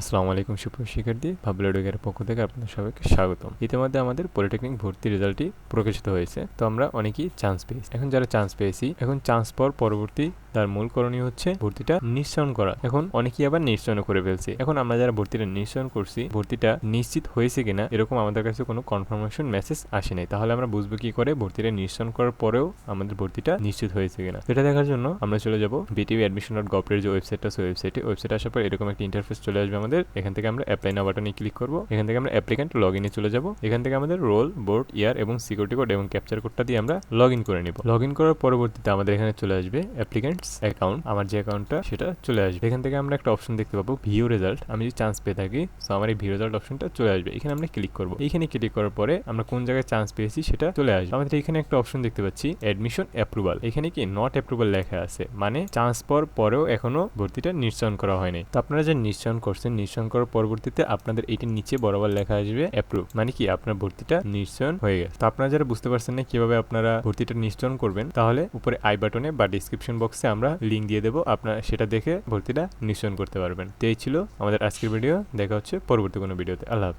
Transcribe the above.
আসসালামু আলাইকুম সুপ্রিয় শিক্ষার্থী ভাবলাডোগের পক্ষ থেকে আপনাদের সবাইকে স্বাগতম। ইতিমধ্যে আমাদের পলিটেকনিক ভর্তি রেজাল্টটি প্রকাশিত হয়েছে, তো আমরা অনেকেই চান্স পেয়েছি। এখন যারা চান্স পেয়েছি, এখন চান্স পাওয়ার পরবর্তী তার মূল করণীয় হচ্ছে ভর্তিটা নিঃসরণ করা। এখন অনেকেই আবার নিশ্চয়ন করে ফেলছে। এখন আমরা যারা ভর্তিটা নিশ্চয়ন করছি, ভর্তিটা নিশ্চিত হয়েছে কিনা এরকম আমাদের কাছে কোনো কনফার্মেশন মেসেজ আসে নাই। তাহলে আমরা বুঝব কি করে ভর্তিটা নিঃসরণ করার পরেও আমাদের ভর্তিটা নিশ্চিত হয়েছে কিনা। সেটা দেখার জন্য আমরা চলে যাব বিটিভি অ্যাডমিশন ডট গভের যে ওয়েবসাইটটা আছে ওয়েবসাইটে ওয়েবসাইট আসার পর এরকম একটা ইন্টারফেস চলে আসবে আমাদের। এখান থেকে আমরা অ্যাপ্লাই না বাটনে ক্লিক করব। এখান থেকে আমরা অ্যাপ্লিকেন্ট লগ ইনে চলে যাব। এখান থেকে আমাদের রোল বোর্ড ইয়ার এবং সিকিউরিটি কোড এবং ক্যাপচার কোডটা দিয়ে আমরা লগ ইন করে নিব। লগ ইন করার পরবর্তীতে আমাদের এখানে চলে আসবে অ্যাপ্লিক্যান্টস অ্যাকাউন্ট আমার যে অ্যাকাউন্টটা সেটা চলে আসবে। এখান থেকে আমরা একটা অপশন দেখতে পাবো ভিউ রেজাল্ট আমি যদি চান্স পেয়ে থাকি তো আমার এই ভিউ রেজাল্ট অপশনটা চলে আসবে। এখানে আমরা ক্লিক করব। এইখানে ক্লিক করার পরে আমরা কোন জায়গায় চান্স পেয়েছি, সেটা চলে আসবে। আমাদের এখানে একটা অপশন দেখতে পাচ্ছি অ্যাডমিশন অ্যাপ্রুভাল এখানে কি নট অ্যাপ্রুভাল লেখা আছে মানে চান্স পাওয়ার পরেও এখনও ভর্তিটা নিশ্চয়ন করা হয়নি। তো আপনারা যে নিশ্চয়ন করছেন নিশ্চয়ন করার পরবর্তীতে আপনাদের এটির নিচে বরাবর লেখা আসবে অ্যাপ্রুভ মানে কি আপনার ভর্তিটা নিশ্চয়ন হয়ে গেছে। তো আপনারা যারা বুঝতে পারছেন না কীভাবে আপনারা ভর্তিটা নিশ্চয়ন করবেন, তাহলে উপরে আই বাটনে বা ডিসক্রিপশন বক্সে আমরা লিঙ্ক দিয়ে দেবো। আপনারা সেটা দেখে ভর্তিটা নিশ্চয়ন করতে পারবেন। তো এই ছিল আমাদের আজকের ভিডিও দেখা হচ্ছে পরবর্তী কোনো ভিডিওতে আল্লাহ হাফেজ।